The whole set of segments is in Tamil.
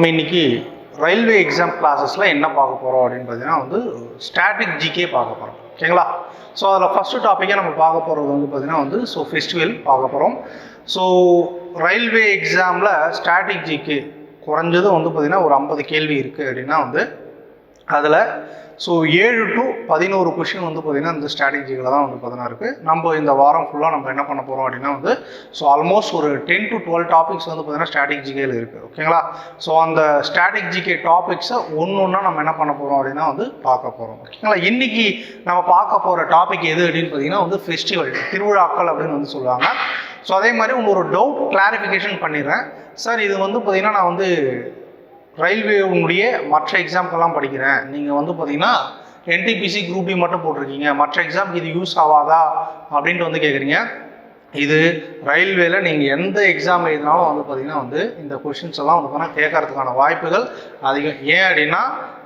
நம்ம இன்னைக்கு ரயில்வே எக்ஸாம் கிளாஸஸில் என்ன பார்க்க போகிறோம் அப்படின்னு பார்த்தீங்கன்னா வந்து ஸ்டாட்டிக் ஜிகே பார்க்க போகிறோம் ஓகேங்களா? ஸோ அதில் ஃபஸ்ட்டு டாப்பிக்காக நம்ம பார்க்க போகிறது வந்து பார்த்திங்கன்னா வந்து ஸோ ஃபெஸ்டிவல் பார்க்க போகிறோம் ஸோ ரயில்வே எக்ஸாமில் ஸ்டாட்டிக் ஜிகே குறைஞ்சது வந்து பார்த்திங்கன்னா ஒரு ஐம்பது கேள்வி இருக்குது அப்படின்னா வந்து அதில் ஸோ ஏழு டு பதினோரு கொஷின் வந்து பார்த்திங்கன்னா இந்த ஸ்ட்ராட்டஜிகளை தான் வந்து பார்த்தீங்கன்னா இருக்குது நம்ம இந்த வாரம் ஃபுல்லாக நம்ம என்ன பண்ண போகிறோம் அப்படின்னா வந்து ஸோ ஆல்மோஸ்ட் ஒரு டென் டு டுவெல் டாபிக்ஸ் வந்து பார்த்தீங்கன்னா ஸ்ட்ராட்டஜிக்கையில் இருக்குது ஓகேங்களா ஸோ அந்த ஸ்ட்ராட்டஜிக்கே டாபிக்ஸை ஒன்று ஒன்றா நம்ம என்ன பண்ண போகிறோம் அப்படின்னா வந்து பார்க்க போகிறோம் ஓகேங்களா இன்றைக்கி நம்ம பார்க்க போகிற டாபிக் எது அப்படின்னு பார்த்தீங்கன்னா வந்து ஃபெஸ்டிவல் திருவிழாக்கள் அப்படின்னு வந்து சொல்லுவாங்க. ஸோ அதே மாதிரி இன்னொரு டவுட் கிளாரிஃபிகேஷன் பண்ணிடுறேன். சார் இது வந்து பார்த்தீங்கன்னா நான் வந்து ரயில்வேவுடைய மற்ற எக்ஸாம்க்கெல்லாம் படிக்கிறேன். நீங்கள் வந்து பார்த்தீங்கன்னா என்டிபிசி குரூப் டி மட்டும் போட்டிருக்கீங்க. மற்ற எக்ஸாம்க்கு இது யூஸ் ஆகாதா அப்படின்ட்டு வந்து கேட்குறீங்க இது ரயில்வேல நீங்கள் எந்த எக்ஸாம் எழுதினாலும் வந்து பார்த்தீங்கன்னா வந்து இந்த கொஷின்ஸ் எல்லாம் வந்து பார்த்தீங்கன்னா கேட்கறதுக்கான வாய்ப்புகள் அதிகம். ஏன் அப்படின்னா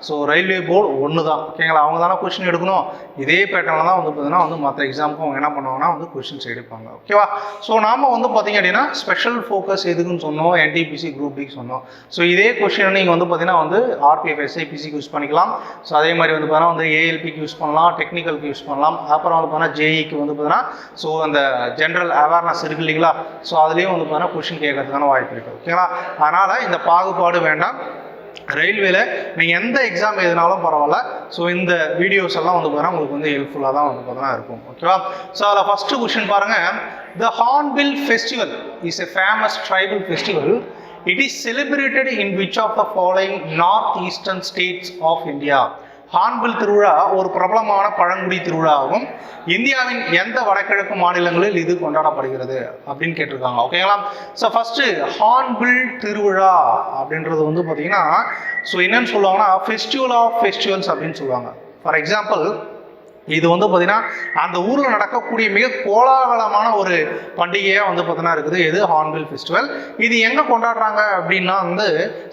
ஸோ ரயில்வே போர்டு ஒன்று தான் ஓகேங்களா அவங்க தானே கொஷின் எடுக்கணும். இதே பேட்டர்னில் தான் வந்து பார்த்தீங்கன்னா வந்து மற்ற எக்ஸாமுக்கும் அவங்க என்ன பண்ணுவாங்கன்னா வந்து கொஷின்ஸ் எடுப்பாங்க. ஓகேவா ஸோ நாம் வந்து பார்த்திங்க அப்படின்னா ஸ்பெஷல் ஃபோக்கஸ் எதுக்குன்னு சொன்னோம்? என்டிபிசி குரூப் டிக்கு சொன்னோம். ஸோ இதே கொஷின் நீங்கள் வந்து பார்த்தீங்கன்னா வந்து ஆர்பிஎஃப் எஸ்ஐபிசிக்கு யூஸ் பண்ணிக்கலாம். ஸோ அதே மாதிரி வந்து பார்த்தீங்கன்னா வந்து ஏஎல்பிக்கு யூஸ் பண்ணலாம். டெக்னிக்கலுக்கு யூஸ் பண்ணலாம். அப்புறம் வந்து பார்த்தீங்கன்னா ஜேஇக்கு வந்து பார்த்தீங்கன்னா ஸோ அந்த ஜென்ரல் அவேர்னஸ் இருக்கு இல்லைங்களா? ஸோ அதுலேயும் வந்து பார்த்தீங்கன்னா கொஷின் கேட்கறதுக்கான வாய்ப்பு இருக்குது ஓகேங்களா அதனால் இந்த பாகுபாடு வேண்டாம். ரயில்வேல நீங்கள் எந்த எக்ஸாம் எதுனாலும் பரவாயில்ல. ஸோ இந்த வீடியோஸ் எல்லாம் வந்து பார்த்தீங்கன்னா உங்களுக்கு வந்து ஹெல்ப்ஃபுல்லாக தான் வந்து பார்த்தீங்கன்னா இருக்கும். ஓகேவா ஸோ அதில் ஃபஸ்ட்டு கொஷின் பாருங்கள் the Hornbill festival is a famous tribal festival it is celebrated in which of the following north eastern states of India Hornbill திருவிழா ஒரு பிரபலமான பழங்குடி திருவிழாவும் இந்தியாவின் எந்த வடகிழக்கு மாநிலங்களில் இது கொண்டாடப்படுகிறது அப்படின்னு கேட்டிருக்காங்க. ஓகேங்களா ஸோ ஃபஸ்ட்டு ஹான்பில் திருவிழா அப்படின்றது வந்து பார்த்தீங்கன்னா ஸோ என்னன்னு சொல்லுவாங்கன்னா ஃபெஸ்டிவல் ஆஃப் ஃபெஸ்டிவல்ஸ் அப்படின்னு சொல்லுவாங்க. ஃபார் எக்ஸாம்பிள் இது வந்து பார்த்தீங்கன்னா அந்த ஊரில் நடக்கக்கூடிய மிக கோலாகலமான ஒரு பண்டிகையாக வந்து பார்த்தீங்கன்னா இருக்குது. இது ஹார்ன்பில் ஃபெஸ்டிவல் இது எங்கே கொண்டாடுறாங்க அப்படின்னா வந்து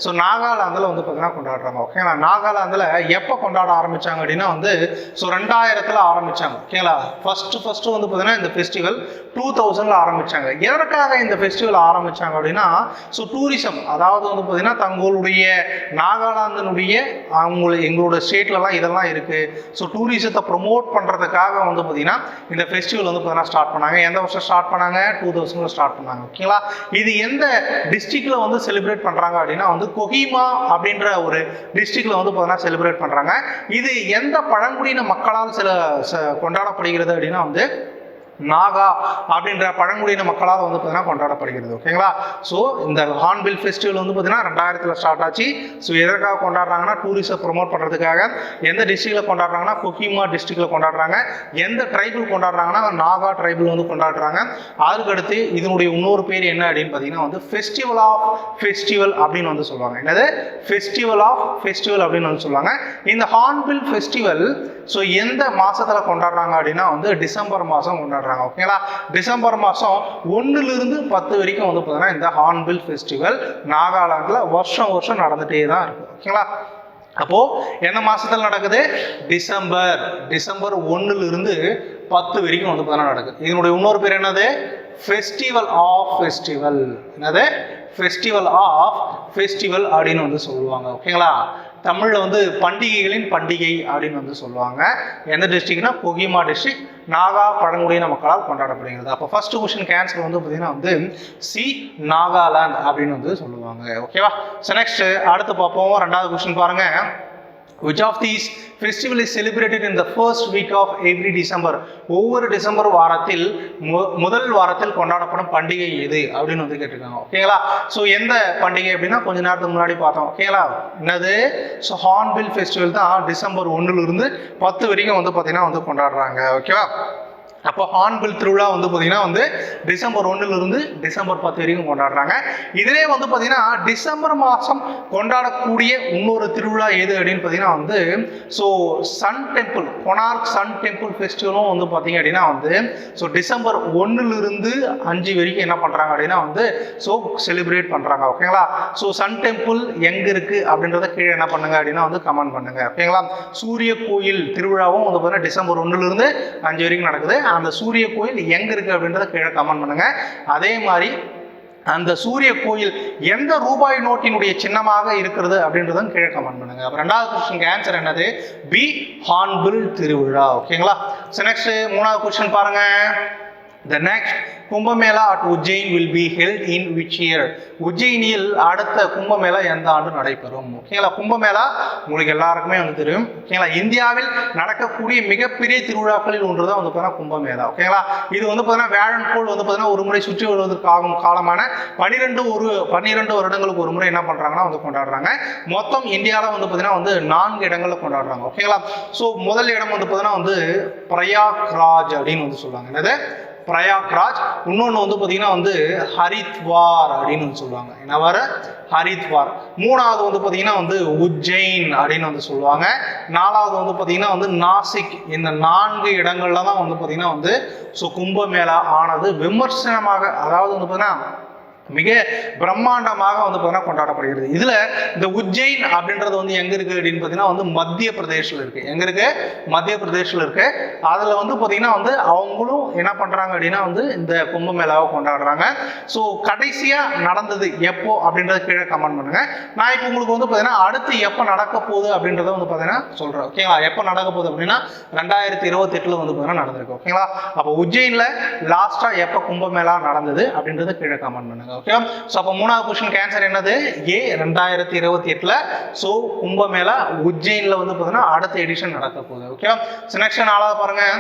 ஸோ நாகாலாந்தில் வந்து பார்த்தீங்கன்னா கொண்டாடுறாங்க ஓகேங்களா நாகாலாந்தில் எப்போ கொண்டாட ஆரம்பித்தாங்க அப்படின்னா வந்து ஸோ ரெண்டாயிரத்தில் ஆரம்பித்தாங்க ஓகேங்களா ஃபஸ்ட்டு ஃபஸ்ட்டு வந்து பார்த்தீங்கன்னா இந்த ஃபெஸ்டிவல் டூ தௌசண்டில் ஆரம்பித்தாங்க எதற்காக இந்த ஃபெஸ்டிவல் ஆரம்பித்தாங்க அப்படின்னா ஸோ டூரிசம் அதாவது வந்து பார்த்தீங்கன்னா தங்களுடைய நாகாலாந்தினுடைய அவங்க எங்களோட ஸ்டேட்லலாம் இதெல்லாம் இருக்குது ஸோ டூரிசத்தை ப்ரொமோட் பண்ணுறதுக்காக வந்து பார்த்தீங்கன்னா இந்த ஃபெஸ்டிவல் வந்து பார்த்தீங்கன்னா ஸ்டார்ட் பண்ணாங்க. எந்த வருஷம் ஸ்டார்ட் பண்ணாங்க? டூ தௌசண்டில் ஸ்டார்ட் பண்ணாங்க. ஓகேங்களா இது எந்த டிஸ்ட்ரிக்டில் வந்து செலிப்ரேட் பண்ணுறாங்க அப்படின்னா வந்து கொஹிமா அப்படின்ற ஒரு டிஸ்ட்ரிக்டில் வந்து பார்த்தீங்கன்னா செலிப்ரேட் பண்ணுறாங்க இது எந்த பழங்குடியின மக்களால் சில கொண்டாடப்படுகிறது அப்படின்னா வந்து நாகா அப்படின்ற பழங்குடியின மக்களால் வந்து பார்த்தீங்கன்னா கொண்டாடப்படுகிறது ஓகேங்களா? ஸோ இந்த ஹார்ன்பில் ஃபெஸ்டிவல் வந்து பார்த்தீங்கன்னா ரெண்டாயிரத்தில் ஸ்டார்ட் ஆச்சு. ஸோ எதற்காக கொண்டாடுறாங்கன்னா டூரிஸ்ட்டை ப்ரொமோட் பண்ணுறதுக்காக எந்த டிஸ்ட்ரிக்டில் கொண்டாடுறாங்கன்னா கொஹிமா டிஸ்ட்ரிக்டில் கொண்டாடுறாங்க. எந்த ட்ரைபிள் கொண்டாடுறாங்கன்னா நாகா ட்ரைபிள் வந்து கொண்டாடுறாங்க. அதுக்கடுத்து இதனுடைய இன்னொரு பேர் என்ன அப்படின்னு பார்த்தீங்கன்னா வந்து ஃபெஸ்டிவல் ஆஃப் ஃபெஸ்டிவல் அப்படின்னு வந்து சொல்லுவாங்க. என்னது? ஃபெஸ்டிவல் ஆஃப் ஃபெஸ்டிவல் அப்படின்னு வந்து சொல்லுவாங்க. இந்த ஹார்ன்பில் ஃபெஸ்டிவல் ஸோ எந்த மாதத்தில் கொண்டாடுறாங்க அப்படின்னா வந்து டிசம்பர் மாதம் கொண்டாடுறாங்க. ஓகேங்களா டிசம்பர் மாதம் ஒன்றுலேருந்து பத்து வரைக்கும் வந்து பார்த்தீங்கன்னா இந்த ஹார்ன்பில் ஃபெஸ்டிவல் நாகாலாந்தில் வருஷம் வருஷம் நடந்துகிட்டே தான் இருக்குது ஓகேங்களா அப்போ எந்த மாசத்துல நடக்குது? டிசம்பர். டிசம்பர் ஒண்ணுல இருந்து பத்து வரைக்கும் வந்து பார்த்தீங்கன்னா நடக்குது. இதனுடைய இன்னொரு பேர் என்னது? ஃபெஸ்டிவல் ஆஃப் ஃபெஸ்டிவல் என்னது? ஃபெஸ்டிவல் ஆஃப் ஃபெஸ்டிவல் அப்படின்னு வந்து சொல்லுவாங்க ஓகேங்களா தமிழில் வந்து பண்டிகைகளின் பண்டிகை அப்படின்னு வந்து சொல்லுவாங்க. எந்த டிஸ்ட்ரிக்ட்னா கொஹிமா டிஸ்ட்ரிக் நாகா பழங்குடியின மக்களால் கொண்டாடப்படுகிறது. அப்போ ஃபர்ஸ்ட் கொஸ்டின் கேன்சர் வந்து பார்த்தீங்கன்னா வந்து சி நாகாலாந்து அப்படின்னு வந்து சொல்லுவாங்க. ஓகேவா ஸோ நெக்ஸ்ட் அடுத்து பார்ப்போம். ரெண்டாவது கொஸ்டின் பாருங்கள் which of these festival is celebrated in the first week of every December ஒவ்வொரு டிசம்பர் வாரத்தில் மு- முதல் வாரத்தில் கொண்டாடப்படும் பண்டிகை எது? அப்படின்னு வந்து கேட்டிருக்காங்க. ஓகேங்களா ஸோ எந்த பண்டிகை அப்படின்னா கொஞ்ச நேரத்துக்கு முன்னாடி பார்த்தோம். ஓகேங்களா என்னது? ஸோ ஹார்ன்பில் ஃபெஸ்டிவல் தான் டிசம்பர் ஒன்றுலேருந்து பத்து வரைக்கும் வந்து பார்த்தீங்கன்னா வந்து கொண்டாடுறாங்க. ஓகேவா அப்போ ஹார்ன்பில் திருவிழா வந்து பார்த்தீங்கன்னா வந்து டிசம்பர் ஒண்ணுல இருந்து டிசம்பர் பத்து வரைக்கும் கொண்டாடுறாங்க. இதிலே வந்து பார்த்தீங்கன்னா டிசம்பர் மாதம் கொண்டாடக்கூடிய இன்னொரு திருவிழா எது அப்படின்னு பார்த்தீங்கன்னா வந்து so sun temple Konark sun temple ஃபெஸ்டிவலும் வந்து பார்த்தீங்க அப்படின்னா வந்து ஸோ டிசம்பர் ஒன்றுலேருந்து அஞ்சு வரைக்கும் என்ன பண்ணுறாங்க அப்படின்னா வந்து ஸோ செலிப்ரேட் பண்ணுறாங்க ஓகேங்களா ஸோ சன் டெம்பிள் எங்கே இருக்குது அப்படின்றத கீழே என்ன பண்ணுங்க அப்படின்னா வந்து கமெண்ட் பண்ணுங்க. ஓகேங்களா சூரிய கோயில் திருவிழாவும் வந்து பார்த்தீங்கன்னா டிசம்பர் ஒன்றுலேருந்து அஞ்சு வரைக்கும் நடக்குது. அந்த சூரிய கோயில் எங்கே இருக்குது அப்படின்றத கீழே கமெண்ட் பண்ணுங்க. அதே மாதிரி அந்த சூரிய கோயில் எந்த ரூபாய் நோட்டினுடைய சின்னமாக இருக்கிறது அப்படின்றதும் கீழே கமெண்ட் பண்ணுங்க. அப்புறம் ரெண்டாவது கொஸ்டின் ஆன்சர் என்னது? பி ஹார்ன்பில் திருவிழா. ஓகேங்களா ஸோ நெக்ஸ்ட் மூணாவது கொஸ்டின் பாருங்க. The next Kumbh Mela at Ujjain will be held in which year உஜ்ஜயினியில் அடுத்த கும்பமேளா எந்த ஆண்டு நடைபெறும்? ஓகேங்களா? கும்பமேளா உங்களுக்கு எல்லாருக்குமே வந்து தெரியும். ஓகேங்களா? இந்தியாவில் நடக்கக்கூடிய மிகப்பெரிய திருவிழாக்களில் ஒன்று தான் வந்து பார்த்தீங்கன்னா கும்பமேளா. ஓகேங்களா? இது வந்து பார்த்தீங்கன்னா வேழன் கோள் வந்து பார்த்தீங்கன்னா ஒரு முறை சுற்றி வருவதற்காகும் காலமான பன்னிரெண்டு ஒரு பன்னிரெண்டு வருடங்களுக்கு ஒரு முறை என்ன பண்ணுறாங்கன்னா வந்து கொண்டாடுறாங்க. மொத்தம் இந்தியாவில் வந்து பார்த்தீங்கன்னா வந்து நான்கு இடங்களில் கொண்டாடுறாங்க. ஓகேங்களா? ஸோ முதல் இடம் வந்து பார்த்தீங்கன்னா வந்து பிரயாக்ராஜ் அப்படின்னு வந்து சொல்லுவாங்க. என்னது? பிரயாக்ராஜ். இன்னொன்று வந்து பார்த்தீங்கன்னா வந்து ஹரித்வார் அப்படின்னு வந்து சொல்லுவாங்க. என்ன வர? ஹரித்வார். மூணாவது வந்து பார்த்தீங்கன்னா வந்து உஜ்ஜைன் அப்படின்னு வந்து சொல்லுவாங்க. நாலாவது வந்து பார்த்தீங்கன்னா வந்து நாசிக். இந்த நான்கு இடங்கள்ல தான் வந்து பார்த்தீங்கன்னா வந்து ஸோ கும்பமேளா ஆனது விமர்சனமாக அதாவது வந்து பார்த்தீங்கன்னா மிக பிரம்மாண்டமாக வந்து பார்த்தீங்கன்னா கொண்டாடப்படுகிறது. இதுல இந்த உஜ்ஜைன் அப்படின்றது வந்து எங்க இருக்கு அப்படின்னு பார்த்தீங்கன்னா வந்து மத்திய பிரதேஷில் இருக்கு. எங்க இருக்கு? மத்திய பிரதேஷ்ல இருக்கு. அதுல வந்து பார்த்தீங்கன்னா வந்து அவங்களும் என்ன பண்றாங்க அப்படின்னா வந்து இந்த கும்பமேளாவை கொண்டாடுறாங்க. ஸோ கடைசியா நடந்தது எப்போ அப்படின்றத கீழே கமெண்ட் பண்ணுங்க. நான் இப்போ உங்களுக்கு வந்து பார்த்தீங்கன்னா அடுத்து எப்போ நடக்க போகுது அப்படின்றத வந்து பார்த்தீங்கன்னா சொல்றேன். ஓகேங்களா எப்போ நடக்க போகுது அப்படின்னா ரெண்டாயிரத்தி இருபத்தி எட்டுல வந்து பார்த்தீங்கன்னா நடந்திருக்கு. ஓகேங்களா அப்போ உஜ்ஜைன்ல லாஸ்டா எப்போ கும்பமேளா நடந்தது அப்படின்றத கீழே கமெண்ட் பண்ணுங்க. ஓகே ஸோ அப்போ மூணாவது கொஸ்டின் கேன்சர் என்னது? ஏ ரெண்டாயிரத்தி இருபத்தி எட்டில். ஸோ கும்பமேளா உஜ்ஜைன்ல வந்து பார்த்தீங்கன்னா அடுத்த எடிஷன் நடக்க போகுது. ஓகே ஸோ நெக்ஸ்ட் நாலாவது பாருங்கள்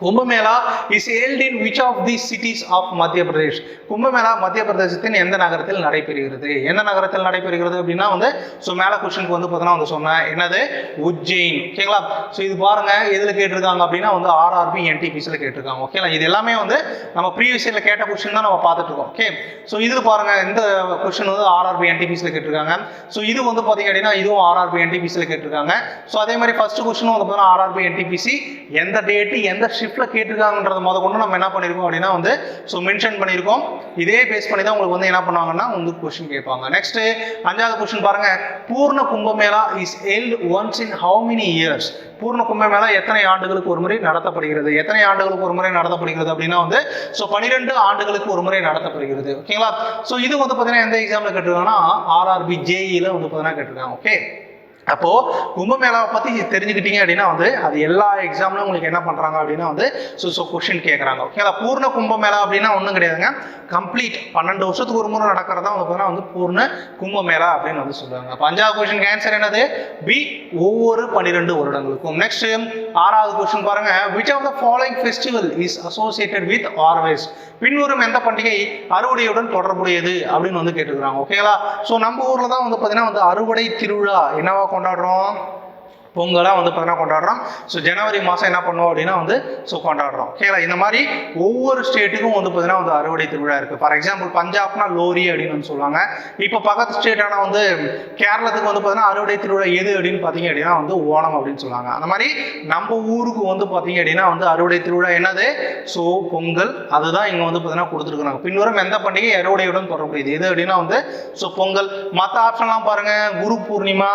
Kumbh Mela is held in which of the cities of Madhya Pradesh Kumbh Mela மத்திய பிரதேசத்தின் எந்த நகரத்தில் நடைபெறுகிறது? எந்த நகரத்தில் நடைபெறுகிறது அப்படின்னா வந்து ஸோ மேலே கொஸ்டினுக்கு வந்து பார்த்தீங்கன்னா வந்து சொன்னேன் என்னது? உஜ்ஜைன். ஓகேங்களா ஸோ இது பாருங்க எதில் கேட்டிருக்காங்க அப்படின்னா வந்து ஆர்ஆர்பி என்டிபிசியில் கேட்டிருக்காங்க. ஓகேங்களா இது எல்லாமே வந்து நம்ம ப்ரீவியஸ் இயரில் கேட்ட கொஸ்டின் தான் நம்ம பார்த்துட்டு இருக்கோம். ஓகே ஸோ இது பாருங்க இந்த கொஸ்டின் வந்து ஆர்ஆர்பி என்டிபிசியில் கேட்டிருக்காங்க. ஸோ இது வந்து பார்த்தீங்க அப்படின்னா இதுவும் ஆர்ஆர்பி என்டிபிசியில் கேட்டிருக்காங்க. ஸோ அதே மாதிரி ஃபர்ஸ்ட் கொஸ்டினும் வந்து பார்த்தீங்கன்னா ஆர்ஆர்பி என்டிபிசி எந்த டேட்டு எந்த ஷிஃப்ட்டில் கேட்டிருக்காங்கன்றது முத கொண்டு நம்ம என்ன பண்ணியிருக்கோம் அப்படின்னா வந்து ஸோ மென்ஷன் பண்ணியிருக்கோம் இதே பேஸ் பண்ணி தான் உங்களுக்கு வந்து என்ன பண்ணுவாங்கன்னா வந்து கொஸ்டின் கேட்பாங்க. நெக்ஸ்ட் அஞ்சாவது கொஸ்டின் பாருங்க. Purna Kumbh Mela is held once in how many years Purna Kumbh Mela எத்தனை ஆண்டுகளுக்கு ஒரு முறை நடத்தப்படுகிறது? எத்தனை ஆண்டுகளுக்கு ஒரு முறை நடத்தப்படுகிறது அப்படின்னா வந்து ஸோ பன்னிரெண்டு ஆண்டுகளுக்கு ஒரு முறை நடத்தப்படுகிறது. ஓகேங்களா ஸோ இது வந்து பார்த்தீங்கன்னா எந்த எக்ஸாமில் கேட்டிருக்காங்கன்னா ஆர்ஆர்பி ஜேஇல வந்து பார்த்தீங்கன்னா கேட்டிருக்காங்க. ஓகே அப்போ கும்பமேளாவை பத்தி தெரிஞ்சுக்கிட்டீங்க அப்படின்னா வந்து அது எல்லா எக்ஸாம்லையும் உங்களுக்கு என்ன பண்றாங்க அப்படின்னா வந்து ஸோ ஸோ கொஸ்டின் கேட்குறாங்க ஓகேங்களா பூர்ண கும்பமேளா அப்படின்னா ஒன்றும் கிடையாதுங்க. கம்ப்ளீட் பன்னெண்டு வருஷத்துக்கு ஒரு முறை நடக்கிறதா வந்து பார்த்தீங்கன்னா வந்து பூர்ண கும்பமேளா அப்படின்னு வந்து சொல்லுவாங்க. பஞ்சாவது அஞ்சாவது கொஸ்டின் ஆன்சர் என்னது? பி ஒவ்வொரு பன்னிரெண்டு வருடங்களுக்கும். நெக்ஸ்ட் ஆறாவது கொஸ்டின் பாருங்க. Which of the following festival is associated with harvest பின்வரும் எந்த பண்டிகை அறுவடையுடன் தொடர்புடையது அப்படின்னு வந்து கேட்டுக்கிறாங்க. ஓகேங்களா ஸோ நம்ம ஊர்ல தான் வந்து பார்த்தீங்கன்னா வந்து அறுவடை திருவிழா என்னவா கொண்டாடுறோம். பொங்கலாக வந்து பார்த்தீங்கன்னா கொண்டாடுறோம். ஸோ ஜனவரி மாதம் என்ன பண்ணுவோம் அப்படின்னா வந்து ஸோ கொண்டாடுறோம். ஓகேங்களா இந்த மாதிரி ஒவ்வொரு ஸ்டேட்டுக்கும் வந்து பார்த்தீங்கன்னா வந்து அறுவடை திருவிழா இருக்குது ஃபார் எக்ஸாம்பிள் பஞ்சாப்னா லோரி அப்படின்னு வந்து சொல்லுவாங்க. இப்போ பக்கத்து ஸ்டேட்டான வந்து கேரளத்துக்கு வந்து பார்த்தீங்கன்னா அறுவடை திருவிழா எது அப்படின்னு பார்த்தீங்க அப்படின்னா வந்து ஓணம் அப்படின்னு சொல்லுவாங்க. அந்த மாதிரி நம்ம ஊருக்கு வந்து பார்த்தீங்க அப்படின்னா வந்து அறுவடை திருவிழா என்னது? ஸோ பொங்கல். அதுதான் இங்கே வந்து பார்த்தீங்கன்னா கொடுத்துருக்குறாங்க. பின்வரும் எந்த பண்டிகை அறுவடையுடன் தொடர்புடையது. எது அப்படின்னா வந்து ஸோ பொங்கல். மற்ற ஆப்ஷன்லாம் பாருங்க. குரு பூர்ணிமா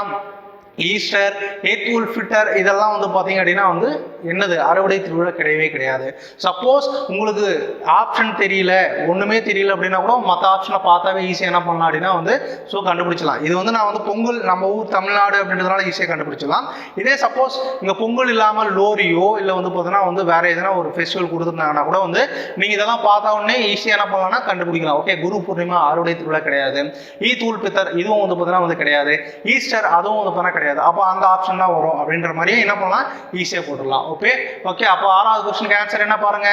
ஈஸ்டர் ஏத்துல் ஃபிட்டர் இதெல்லாம் வந்து பார்த்தீங்க அப்படின்னா வந்து என்னது? அறுவடை திருவிழா கிடையவே கிடையாது. சப்போஸ் உங்களுக்கு ஆப்ஷன் தெரியல ஒன்றுமே தெரியல அப்படின்னா கூட மற்ற ஆப்ஷனை பார்த்தாவே ஈஸியாக என்ன பண்ணலாம் அப்படின்னா வந்து ஸோ கண்டுபிடிச்சலாம் இது வந்து நான் வந்து பொங்கல் நம்ம ஊர் தமிழ்நாடு அப்படின்றதுனால ஈஸியாக கண்டுபிடிச்சலாம் இதே சப்போஸ் இங்கே பொங்கல் இல்லாமல் லோரியோ இல்லை வந்து பார்த்தீங்கன்னா வந்து வேற எதனா ஒரு ஃபெஸ்டிவல் கொடுத்துருந்தாங்கன்னா கூட வந்து நீங்கள் இதெல்லாம் பார்த்த உடனே ஈஸியாக என்ன பண்ணலாம்னா கண்டுபிடிக்கலாம். ஓகே குரு பூர்ணிமா அறுவடை திருவிழா கிடையாது. ஈத் உல் பித்தர் இதுவும் வந்து பார்த்தீங்கன்னா வந்து கிடையாது. ஈஸ்டர் அதுவும் வந்து பார்த்தீங்கன்னா கிடையாது. அப்போ அந்த ஆப்ஷன் தான் வரும் அப்படின்ற மாதிரியே என்ன பண்ணலாம்? ஈஸியாக போட்டுடலாம். ஓகே ஓகே அப்போ ஆறாவது கொஸ்டினுக்கு ஆன்சர் என்ன பாருங்க?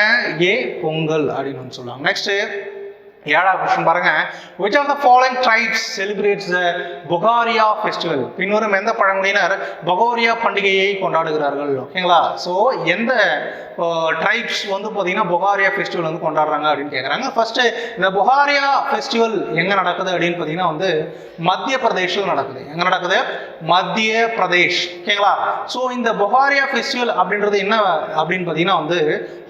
ஏ பொங்கல் அப்படின்னு வந்து சொல்லுவாங்க. நெக்ஸ்ட்டு ஏழாவது கொஸ்டின் பாருங்க. Which of the following tribes celebrates the Bhagoria festival பின்வரும் எந்த பழங்குடியினர் பொகோரியா பண்டிகையை கொண்டாடுகிறார்கள்? ஓகேங்களா ஸோ எந்த ட்ரைப்ஸ் வந்து பார்த்தீங்கன்னா பொகாரியா ஃபெஸ்டிவல் வந்து கொண்டாடுறாங்க அப்படின்னு கேட்குறாங்க ஃபர்ஸ்ட் இந்த பொகாரியா ஃபெஸ்டிவல் எங்கே நடக்குது அப்படின்னு பார்த்தீங்கன்னா வந்து மத்திய பிரதேஷில் நடக்குது. எங்கே நடக்குது? மத்திய பிரதேஷ். ஓகேங்களா ஸோ இந்த பொகாரியா ஃபெஸ்டிவல் அப்படின்றது என்ன அப்படின்னு பார்த்தீங்கன்னா வந்து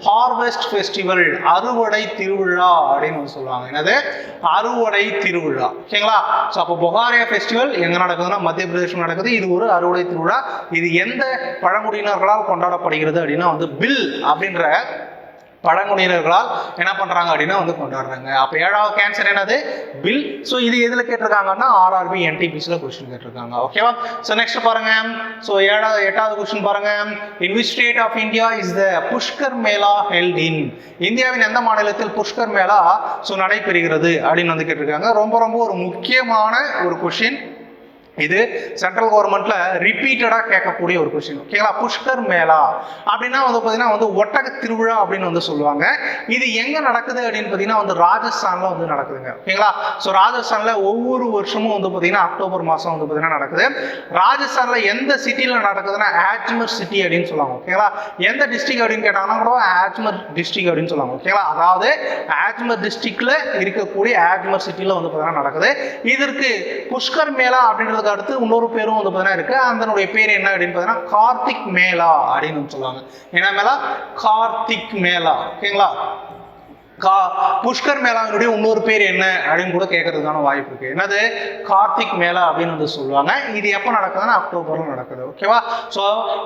ஹார்வெஸ்ட் ஃபெஸ்டிவல் அறுவடை திருவிழா அப்படின்னு வந்து சொல்லுவாங்க என்னது அறுவடை திருவிழா. ஓகேங்களா ஸோ அப்போ பொகாரியா ஃபெஸ்டிவல் எங்கே நடக்குதுன்னா மத்திய பிரதேசம் நடக்குது. இது ஒரு அறுவடை திருவிழா. இது எந்த பழங்குடியினர்களால் கொண்டாடப்படுகிறது அப்படின்னா வந்து பில் அப்படின்ற பழங்குடியினர்களால் என்ன பண்ணுறாங்க அப்படின்னா வந்து கொண்டாடுறாங்க. அப்போ ஏழாவது கேன்சர் என்னது? பில் ஸோ இது எதில் கேட்டிருக்காங்கன்னா ஆர்ஆர்பி என்டிபிஸில் கொஸ்டின் கேட்டிருக்காங்க. ஓகேவா ஸோ நெக்ஸ்ட் பாருங்க. ஸோ ஏழாவது எட்டாவது கொஸ்டின் பாருங்க. In which state of India is the Pushkar Mela held in இந்தியாவின் எந்த மாநிலத்தில் புஷ்கர் மேலா ஸோ நடைபெறுகிறது அப்படின்னு வந்து கேட்டிருக்காங்க. ரொம்ப ரொம்ப ஒரு முக்கியமான ஒரு கொஷின் இது சென்ட்ரல் கவர்மெண்ட்ல ரிப்பீட்டடாக கேட்கக்கூடிய ஒரு கொஸ்டின் ஓகேங்களா புஷ்கர் மேளா அப்படின்னா வந்து பார்த்தீங்கன்னா வந்து ஒட்டக திருவிழா அப்படின்னு வந்து சொல்லுவாங்க. இது எங்கே நடக்குது அப்படின்னு பார்த்தீங்கன்னா வந்து ராஜஸ்தானில் வந்து நடக்குதுங்க. ஓகேங்களா ஸோ ராஜஸ்தானில் ஒவ்வொரு வருஷமும் வந்து பார்த்தீங்கன்னா அக்டோபர் மாதம் வந்து பார்த்தீங்கன்னா நடக்குது. ராஜஸ்தானில் எந்த சிட்டியில் நடக்குதுன்னா ஆஜ்மர் சிட்டி அப்படின்னு சொல்லுவாங்க. ஓகேங்களா எந்த டிஸ்ட்ரிக்ட் அப்படின்னு கேட்டாங்கன்னா கூட ஆஜ்மர் டிஸ்ட்ரிக்ட் அப்படின்னு சொல்லுவாங்க. ஓகேங்களா அதாவது ஆஜ்மர் டிஸ்ட்ரிக்ட்ல இருக்கக்கூடிய ஆஜ்மர் சிட்டியில் வந்து பார்த்தீங்கன்னா நடக்குது. இதற்கு புஷ்கர் மேளா அடுத்து இன்னொரு பேரும் வந்து பார்த்தீங்கன்னா இருக்கு. அதனுடைய பேர் என்ன அப்படின்னு பார்த்தீங்கன்னா கார்த்திக் மேளா அப்படின்னு சொல்லுவாங்க. என்ன மேலா கார்த்திக் மேளா. ஓகேங்களா? கா புஷ்கர் மேளாவினுடைய இன்னொரு பேர் என்ன அப்படின்னு கூட கேட்கறதுக்கான வாய்ப்பு இருக்கு. என்னது? கார்த்திக் மேளா அப்படின்னு வந்து சொல்லுவாங்க. இது எப்போ நடக்குதுன்னா அக்டோபர்ல நடக்குது. ஓகேவா ஸோ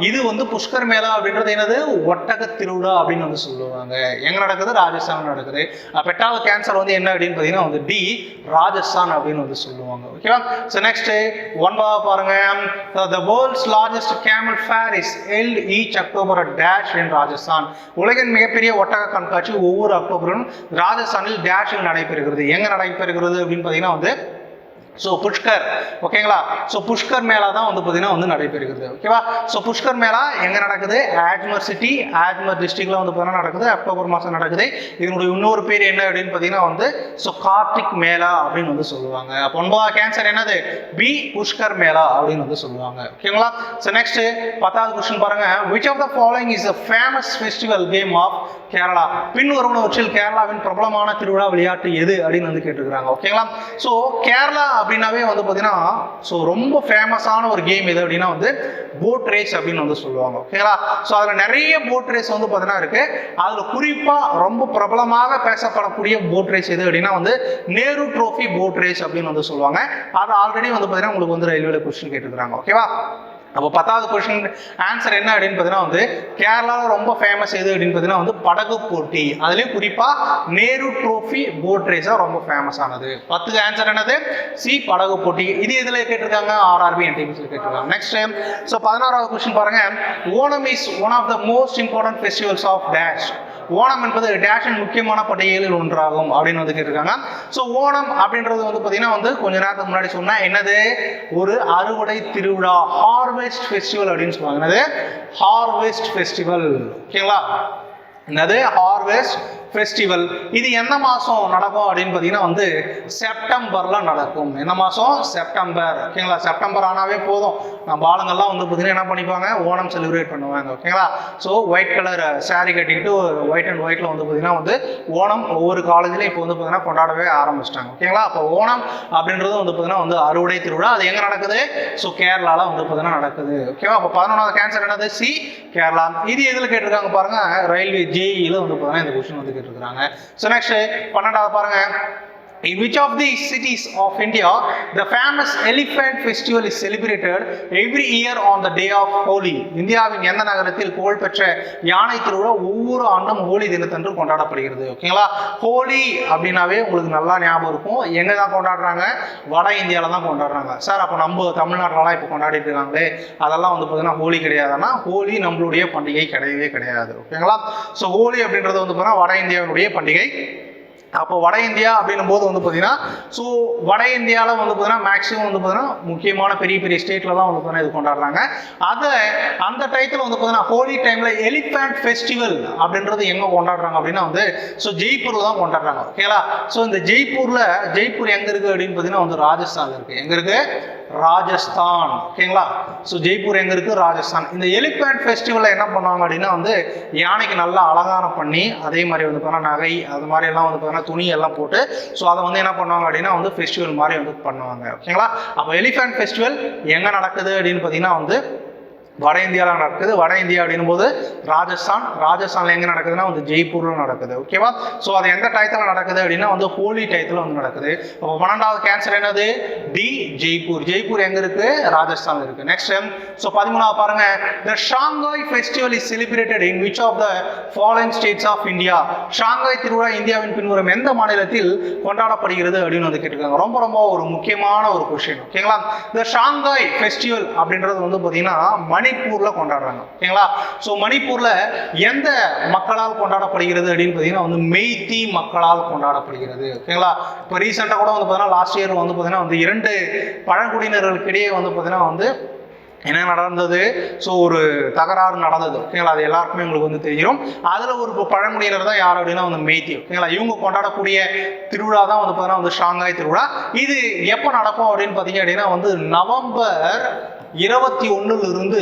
இது வந்து புஷ்கர் மேளா அப்படின்றது என்னது? ஒட்டக திருவிழா அப்படின்னு வந்து சொல்லுவாங்க. எங்க நடக்குது? ராஜஸ்தான் நடக்குது. அப்ப கேன்சர் வந்து என்ன அப்படின்னு பார்த்தீங்கன்னா வந்து டி ராஜஸ்தான் அப்படின்னு வந்து சொல்லுவாங்க. ஓகேவா ஸோ நெக்ஸ்ட் ஒன்பதாவது பாருங்க. The world's largest camel fair is held each October dash in Rajasthan உலகின் மிகப்பெரிய ஒட்டக கண்காட்சி ஒவ்வொரு அக்டோபரும் ராஜஸ்தானில் டேஷில் நடைபெறுகிறது. எங்க நடைபெறுகிறது அப்படின்னு பார்த்தீங்கன்னா வந்து ஸோ புஷ்கர். ஓகேங்களா ஸோ புஷ்கர் மேளா தான் வந்து பார்த்தீங்கன்னா வந்து நடைபெறுகிறது. ஓகேவா ஸோ புஷ்கர் மேளா எங்கே நடக்குது? ஆஜ்மர் சிட்டி ஆஜ்மர் டிஸ்ட்ரிக்ட்ல வந்து பார்த்தீங்கன்னா நடக்குது. அக்டோபர் மாதம் நடக்குது. இதனுடைய இன்னொரு பேர் என்ன அப்படின்னு பார்த்தீங்கன்னா வந்து ஸோ கார்த்திக் மேளா அப்படின்னு வந்து சொல்லுவாங்க. அப்போ ஒன்பதாவது கேன்சர் என்னது? பி புஷ்கர் மேளா அப்படின்னு வந்து சொல்லுவாங்க. ஓகேங்களா ஸோ நெக்ஸ்ட் பத்தாவது கொஸ்டின் பாருங்க. Which of the following is the famous festival game of Kerala. பின்வருவனவற்றில் கேரளாவின் பிரபலமான திருவிழா விளையாட்டு எது அப்படின்னு வந்து கேட்டிருக்கிறாங்க. ஓகேங்களா ஸோ கேரளா அப்படின்னாவே வந்து பார்த்தீங்கன்னா ஸோ ரொம்ப ஃபேமஸான ஒரு கேம் எது அப்படின்னா வந்து போட் ரேஸ் அப்படின்னு வந்து சொல்லுவாங்க. ஓகேங்களா ஸோ அதில் நிறைய போட் ரேஸ் வந்து பார்த்தீங்கன்னா இருக்கு. அதில் குறிப்பாக ரொம்ப பிரபலமாக பேசப்படக்கூடிய போட் ரேஸ் எது அப்படின்னா வந்து நேரு ட்ரோஃபி போட் ரேஸ் அப்படின்னு வந்து சொல்லுவாங்க. அது ஆல்ரெடி வந்து பார்த்தீங்கன்னா உங்களுக்கு வந்து ரயில்வேல கொஸ்டின் கேட்டுக்கிறாங்க ஓகேவா அப்போ பத்தாவது கொஸ்டின் ஆன்சர் என்ன அப்படின்னு பார்த்தீங்கன்னா வந்து கேரளாவில் ரொம்ப ஃபேமஸ் எது அப்படின்னு பார்த்தீங்கன்னா வந்து படகு போட்டி. அதுலேயும் குறிப்பாக நேரு ட்ரோஃபி போட் ரேஸாக ரொம்ப ஃபேமஸ் ஆனது. பத்துக்கு ஆன்சர் என்னது? சி படகு போட்டி. இது இதில் கேட்டிருக்காங்க? ஆர்ஆர்பி என்டிபிசியில் கேட்டிருக்காங்க. நெக்ஸ்ட் டைம் ஸோ பதினாறாவது கொஸ்டின் பாருங்க. Onam is one of the most important festivals of dash Onam என்பது டேஷன் முக்கியமான பண்டிகைகளில் ஒன்றாகும் அப்படின்னு வந்து கேட்டிருக்காங்க. ஸோ ஓணம் அப்படின்றது வந்து பார்த்தீங்கன்னா வந்து கொஞ்ச நேரத்துக்கு முன்னாடி சொன்னால் என்னது? ஒரு அறுவடை திருவிழா ஹார்வெஸ்ட் ஃபெஸ்டிவல் அப்படின்னு சொல்லுவாங்க. என்னது? ஹார்வெஸ்ட் ஃபெஸ்டிவல் ஓகேங்களா? என்னது? ஹார்வெஸ்ட் ஃபெஸ்டிவல் இது எந்த மாதம் நடக்கும் அப்படின்னு பார்த்தீங்கன்னா வந்து செப்டம்பரில் நடக்கும். என்ன மாதம் செப்டம்பர். ஓகேங்களா செப்டம்பர் ஆனாவே போதும். நம்ம ஆளுங்கள்லாம் வந்து பார்த்தீங்கன்னா என்ன பண்ணிப்பாங்க? ஓணம் செலிப்ரேட் பண்ணுவாங்க. ஓகேங்களா ஸோ ஒயிட் கலர் saree கட்டிக்கிட்டு ஒயிட் அண்ட் ஒயிட்டில் வந்து பார்த்தீங்கன்னா வந்து ஓணம் ஒவ்வொரு காலேஜ்லையும் இப்போ வந்து பார்த்தீங்கன்னா கொண்டாடவே ஆரம்பிச்சிட்டாங்க. ஓகேங்களா அப்போ ஓணம் அப்படின்றது வந்து பார்த்தீங்கன்னா வந்து அறுவடை திருவிழா. அது எங்கே நடக்குது? ஸோ கேரளாவில் வந்து பார்த்தீங்கன்னா நடக்குது. ஓகேவா அப்போ பதினொன்றாவது கேன்சர் என்னது? சி கேரளா. இது எதில் கேட்டிருக்காங்க பாருங்கள் ரயில்வே ஜேஇயில் வந்து பார்த்தீங்கன்னா இந்த கொஸ்டின் வந்து இருக்கிறாங்க. ஸோ நெக்ஸ்ட் பன்னெண்டாவது பாருங்க. In which of the cities of India the famous elephant festival is celebrated every year on the day of Holi? இந்தியாவின் எந்த நகரத்தில் புகழ்பெற்ற யானை திருவிழா ஒவ்வொரு ஆண்டும் ஹோலி தினத்தன்று கொண்டாடப்படுகிறது? ஓகேங்களா ஹோலி அப்படின்னாவே உங்களுக்கு நல்லா ஞாபகம் இருக்கும். எங்க தான் கொண்டாடுறாங்க? வட இந்தியாவில் தான் கொண்டாடுறாங்க. சார் அப்போ நம்ம தமிழ்நாட்டிலலாம் இப்போ கொண்டாடிட்டு இருக்காங்களே அதெல்லாம் வந்து பார்த்தீங்கன்னா ஹோலி கிடையாதுன்னா ஹோலி நம்மளுடைய பண்டிகை கிடையவே கிடையாது. ஓகேங்களா ஸோ ஹோலி அப்படின்றது வந்து பார்த்தீங்கன்னா வட இந்தியாவினுடைய பண்டிகை அப்போ வட இந்தியா அப்படின்னும் போது வந்து பார்த்தீங்கன்னா ஸோ வட இந்தியாவில் வந்து பார்த்தீங்கன்னா மேக்ஸிமம் வந்து பார்த்தீங்கன்னா முக்கியமான பெரிய பெரிய ஸ்டேட்டில் தான் வந்து பார்த்தீங்கன்னா இது கொண்டாடுறாங்க. அதை அந்த டயத்தில் வந்து பார்த்தீங்கன்னா ஹோலி டைமில் எலிஃபேண்ட் ஃபெஸ்டிவல் அப்படின்றது எங்கே கொண்டாடுறாங்க அப்படின்னா வந்து ஸோ ஜெய்ப்பூரில் தான் கொண்டாடுறாங்க. ஓகேங்களா ஸோ இந்த ஜெய்ப்பூரில் ஜெய்ப்பூர் எங்கே இருக்குது அப்படின்னு பார்த்தீங்கன்னா வந்து ராஜஸ்தான் இருக்குது எங்கே இருக்குது ராஜஸ்தான். ஓகேங்களா? ஸோ ஜெய்ப்பூர் எங்கே இருக்குது ராஜஸ்தான். இந்த எலிஃபேண்ட் ஃபெஸ்டிவலில் என்ன பண்ணுவாங்க அப்படின்னா வந்து யானைக்கு நல்லா அலங்காரம் பண்ணி அதே மாதிரி வந்து பார்த்தீங்கன்னா நகை அது மாதிரி எல்லாம் வந்து பார்த்தீங்கன்னா துணி எல்லாம் போட்டு ஸோ அதை வந்து என்ன பண்ணுவாங்க அப்படின்னா வந்து ஃபெஸ்டிவல் மாதிரி வந்து பண்ணுவாங்க. ஓகேங்களா? அப்போ எலிஃபேண்ட் ஃபெஸ்டிவல் எங்கே நடக்குது அப்படின்னு பார்த்தீங்கன்னா வந்து வட இந்தியாவில் நடக்குது. வட இந்தியா அப்படின்னும் போது ராஜஸ்தான். ராஜஸ்தான்ல எங்கே நடக்குதுன்னா வந்து ஜெய்ப்பூரில் நடக்குது. ஓகேவா ஸோ அது எந்த டயத்தில் நடக்குது அப்படின்னா வந்து ஹோலி டயத்தில் வந்து நடக்குது. அப்போ பன்னெண்டாவது கேன்சர் என்னது? டி ஜெய்ப்பூர். ஜெய்ப்பூர் எங்க இருக்கு? ராஜஸ்தான் இருக்கு. நெக்ஸ்ட் ஸோ பதிமூணாவது பாருங்க. The Sangai festival is celebrated in which of the following states of India Sangai திருவிழா இந்தியாவின் பின்வரும் எந்த மாநிலத்தில் கொண்டாடப்படுகிறது அப்படின்னு வந்து கேட்டிருக்காங்க. ரொம்ப ரொம்ப ஒரு முக்கியமான ஒரு கொஷின் ஓகேங்களா இந்த ஷாங்காய் ஃபெஸ்டிவல் அப்படின்றது வந்து பார்த்தீங்கன்னா மணிப்பூர்ல கொண்டாடுறாங்க. ஓகேங்களா? ஸோ மணிப்பூர்ல எந்த மக்களால் கொண்டாடப்படுகிறது அப்படின்னு பார்த்தீங்கன்னா வந்து மெய்தி மக்களால் கொண்டாடப்படுகிறது. ஓகேங்களா? இப்போ ரீசெண்டாக கூட வந்து பார்த்தீங்கன்னா லாஸ்ட் இயர் வந்து பார்த்தீங்கன்னா வந்து இரண்டு பழங்குடியினர்களுக்கிடையே வந்து பார்த்தீங்கன்னா வந்து என்ன நடந்தது? ஸோ ஒரு தகராறு நடந்தது. ஓகேங்களா? அது எல்லாருக்குமே உங்களுக்கு வந்து தெரியும். அதில் ஒரு பழங்குடியினர் தான் யார் அப்படின்னா வந்து மெய்த்தி ஓகேங்களா? இவங்க கொண்டாடக்கூடிய திருவிழா தான் வந்து பார்த்தீங்கன்னா வந்து ஷாங்காய் திருவிழா. இது எப்போ நடக்கும் அப்படின்னு பார்த்தீங்க அப்படின்னா வந்து நவம்பர் இருபத்தி ஒன்றுலேருந்து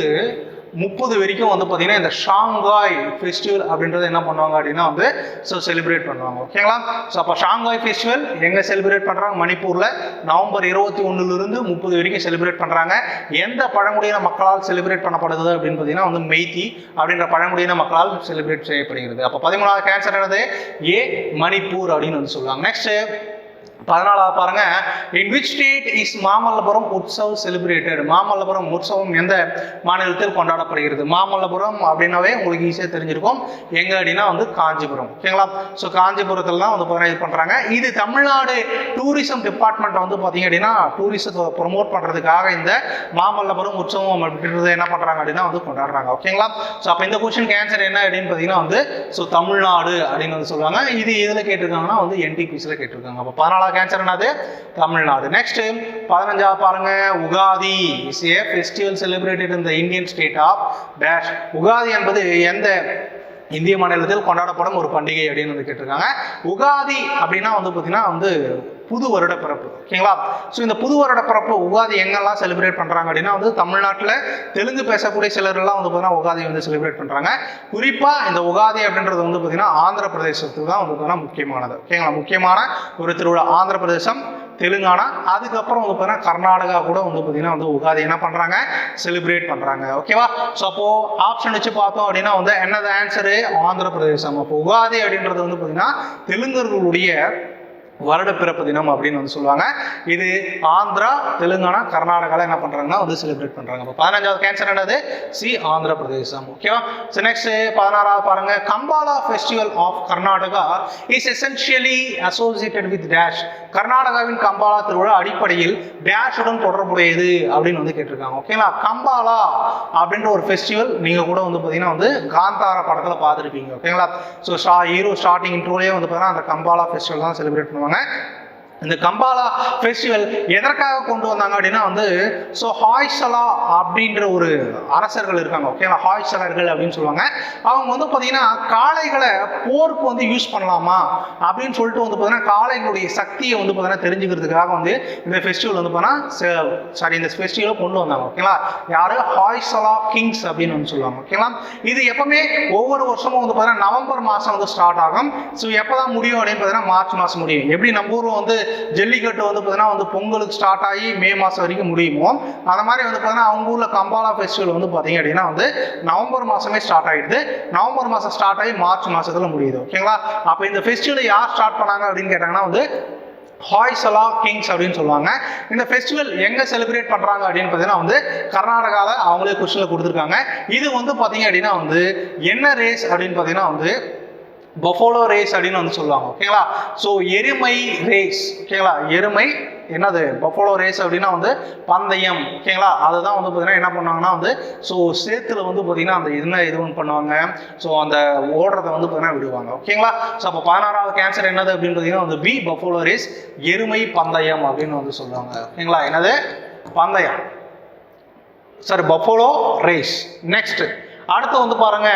முப்பது வரைக்கும் வந்து பார்த்தீங்கன்னா இந்த ஷாங்காய் ஃபெஸ்டிவல் அப்படின்றத என்ன பண்ணுவாங்க அப்படின்னா வந்து ஸோ செலிப்ரேட் பண்ணுவாங்க. ஓகேங்களா ஸோ அப்போ ஷாங்காய் ஃபெஸ்டிவல் எங்கே செலிப்ரேட் பண்ணுறாங்க மணிப்பூரில் நவம்பர் இருபத்தி ஒன்றுலேருந்து முப்பது வரைக்கும் செலிப்ரேட் பண்ணுறாங்க எந்த பழங்குடியின மக்களால் செலிப்ரேட் பண்ணப்படுது அப்படின்னு பார்த்தீங்கன்னா வந்து மெய்த்தி அப்படின்ற பழங்குடியின மக்களால் செலிப்ரேட் செய்யப்படுகிறது. அப்போ பதிமூணாவது கேன்சர் என்னது? ஏ மணிப்பூர் அப்படின்னு வந்து சொல்லுவாங்க. நெக்ஸ்ட்டு பதினாலாவது பாருங்க. In which state is Mamallapuram Utsav celebrated Mamallapuram உற்சவம் எந்த மாநிலத்தில் கொண்டாடப்படுகிறது? மாமல்லபுரம் அப்படின்னாவே உங்களுக்கு ஈஸியாக தெரிஞ்சிருக்கும். எங்க அப்படின்னா வந்து காஞ்சிபுரம். ஓகேங்களா? ஸோ காஞ்சிபுரத்தில் தான் வந்து பார்த்தீங்கன்னா இது பண்ணுறாங்க இது தமிழ்நாடு டூரிசம் டிபார்ட்மெண்ட் வந்து பார்த்தீங்க அப்படின்னா டூரிசத்தை ப்ரொமோட் பண்ணுறதுக்காக இந்த மாமல்லபுரம் உற்சவம் அப்படின்றத என்ன பண்ணுறாங்க அப்படின்னா வந்து கொண்டாடுறாங்க. ஓகேங்களா? ஸோ அப்போ இந்த கொஸ்டின் ஆன்சர் என்ன அப்படின்னு பார்த்தீங்கன்னா வந்து ஸோ தமிழ்நாடு அப்படின்னு வந்து சொல்லுவாங்க. இது இதில் கேட்டிருக்காங்கன்னா வந்து என்டிபிசியில் கேட்டிருக்காங்க. அப்போ பதினாலாவது கேன்சர் என்னது? தமிழ்நாடு. நெக்ஸ்ட் பதினஞ்சாவது பாருங்க Ugadi. Is a festival celebrated in the Indian state of dash Ugadi என்பது எந்த இந்திய மாநிலத்தில் கொண்டாடப்படும் ஒரு பண்டிகை அப்படின்னு வந்து கேட்டிருக்காங்க. உகாதி அப்படின்னா வந்து பார்த்தீங்கன்னா வந்து புது வருட பிறப்பு. ஓகேங்களா ஸோ இந்த புது வருட பிறப்பு உகாதி எங்கெல்லாம் செலிப்ரேட் பண்ணுறாங்க அப்படின்னா வந்து தமிழ்நாட்டில் தெலுங்கு பேசக்கூடிய சிலர்லாம் வந்து பார்த்தீங்கன்னா உகாதி வந்து செலிப்ரேட் பண்ணுறாங்க குறிப்பாக இந்த உகாதி அப்படின்றது வந்து பார்த்தீங்கன்னா ஆந்திர பிரதேசத்துக்கு தான் வந்து பார்த்தீங்கன்னா முக்கியமானது. ஓகேங்களா முக்கியமான ஒரு திருவிழா. ஆந்திர பிரதேசம் தெலுங்கானா அதுக்கப்புறம் வந்து பார்த்தீங்கன்னா கர்நாடகா கூட வந்து பார்த்தீங்கன்னா வந்து உகாதி என்ன பண்ணுறாங்க செலிப்ரேட் பண்ணுறாங்க ஓகேவா ஸோ அப்போ ஆப்ஷன் வச்சு பார்த்தோம் அப்படின்னா வந்து என்னது ஆன்சரு ஆந்திர பிரதேசம் அப்போ உகாதி அப்படின்றது வந்து பார்த்தீங்கன்னா தெலுங்கர்களுடைய வருட பிறப்பு தினம் அப்படின்னு வந்து சொல்லுவாங்க. இது ஆந்திரா தெலுங்கானா கர்நாடகாவில் என்ன பண்ணுறாங்கன்னா வந்து செலிப்ரேட் பண்ணுறாங்க இப்போ பதினஞ்சாவது கேன்சர் என்னது? சி ஆந்திர பிரதேசம் ஓகேவா ஸோ நெக்ஸ்ட் பதினாறாவது பாருங்க. Kambala festival of Karnataka is essentially associated with dash கர்நாடகாவின் கம்பாலா திருவிழா அடிப்படையில் டேஷுடன் தொடர்புடையது அப்படின்னு வந்து கேட்டிருக்காங்க. ஓகேங்களா கம்பாலா அப்படின்ற ஒரு ஃபெஸ்டிவல் நீங்கள் கூட வந்து பார்த்தீங்கன்னா வந்து காந்தார படத்தில் பார்த்துருப்பீங்க. ஓகேங்களா ஸோ ஸ்டா ஹீரோ ஸ்டார்டிங் இன்ட்ரோலேயே வந்து பார்த்தீங்கன்னா அந்த கம்பாலா ஃபெஸ்டிவல் தான் செலிப்ரேட் பண்ணுவாங்க. né? இந்த கம்பாலா ஃபெஸ்டிவல் எதற்காக கொண்டு வந்தாங்க அப்படின்னா வந்து ஸோ ஹாய்சலா அப்படின்ற ஒரு அரசர்கள் இருக்காங்க ஓகேங்களா ஹாய்சலர்கள் அப்படின்னு சொல்லுவாங்க. அவங்க வந்து பார்த்தீங்கன்னா காளைகளை போருக்கு வந்து யூஸ் பண்ணலாமா அப்படின்னு சொல்லிட்டு வந்து பார்த்தீங்கன்னா காளைகளுடைய சக்தியை வந்து பார்த்தீங்கன்னா தெரிஞ்சுக்கிறதுக்காக வந்து இந்த ஃபெஸ்டிவல் வந்து பார்த்தீங்கன்னா சாரி இந்த ஃபெஸ்டிவலை கொண்டு வந்தாங்க ஓகேங்களா யாரு? ஹாய்சலா கிங்ஸ் அப்படின்னு வந்து சொல்லுவாங்க ஓகேங்களா இது எப்பவுமே ஒவ்வொரு வருஷமும் வந்து பார்த்தீங்கன்னா நவம்பர் மாதம் வந்து ஸ்டார்ட் ஆகும். ஸோ எப்போ தான் முடியும் அப்படின்னு பார்த்தீங்கன்னா மார்ச் மாதம் முடியும். எப்படி நம்ம ஊரில் வந்து ஜல்லிக்கட்டு வந்து பார்த்தீங்கன்னா வந்து பொங்கலுக்கு ஸ்டார்ட் ஆகி மே மாதம் வரைக்கும் முடியுமோ அந்த மாதிரி வந்து பார்த்தீங்கன்னா அவங்க ஊரில் கம்பாலா ஃபெஸ்டிவல் வந்து பார்த்தீங்க அப்படின்னா வந்து நவம்பர் மாதமே ஸ்டார்ட் ஆகிடுது நவம்பர் மாதம் ஸ்டார்ட் ஆகி மார்ச் மாதத்தில் முடியுது. ஓகேங்களா அப்போ இந்த ஃபெஸ்டிவலை யார் ஸ்டார்ட் பண்ணாங்க அப்படின்னு கேட்டாங்கன்னா வந்து ஹாய்சலா கிங்ஸ் அப்படின்னு சொல்லுவாங்க. இந்த ஃபெஸ்டிவல் எங்கே செலிப்ரேட் பண்ணுறாங்க அப்படின்னு பார்த்தீங்கன்னா வந்து கர்நாடகாவில் அவங்களே கொஸ்டினில் கொடுத்துருக்காங்க. இது வந்து பார்த்தீங்க அப்படின்னா வந்து என்ன ரேஸ் அப்படின்னு பார்த்தீங்கன்னா வந்து பஃபோலோ ரேஸ் அப்படின்னு வந்து சொல்லுவாங்க ஓகேங்களா ஸோ எருமை ரேஸ் ஓகேங்களா எருமை என்னது? பஃபோலோ ரேஸ் அப்படின்னா வந்து பந்தயம் ஓகேங்களா அதுதான் வந்து பார்த்தீங்கன்னா என்ன பண்ணுவாங்கன்னா வந்து ஸோ சேத்துல வந்து பார்த்தீங்கன்னா அந்த என்ன இது ஒன்று பண்ணுவாங்க. ஸோ அந்த ஓடுறத வந்து பார்த்தீங்கன்னா விடுவாங்க ஓகேங்களா ஸோ அப்போ பதினாறாவது கேன்சர் என்னது அப்படின்னு பார்த்தீங்கன்னா வந்து பி பஃபோலோ ரேஸ் எருமை பந்தயம் அப்படின்னு வந்து சொல்லுவாங்க ஓகேங்களா என்னது? பந்தயம். சாரி பஃபோலோ ரேஸ் நெக்ஸ்ட் அடுத்து வந்து பாருங்க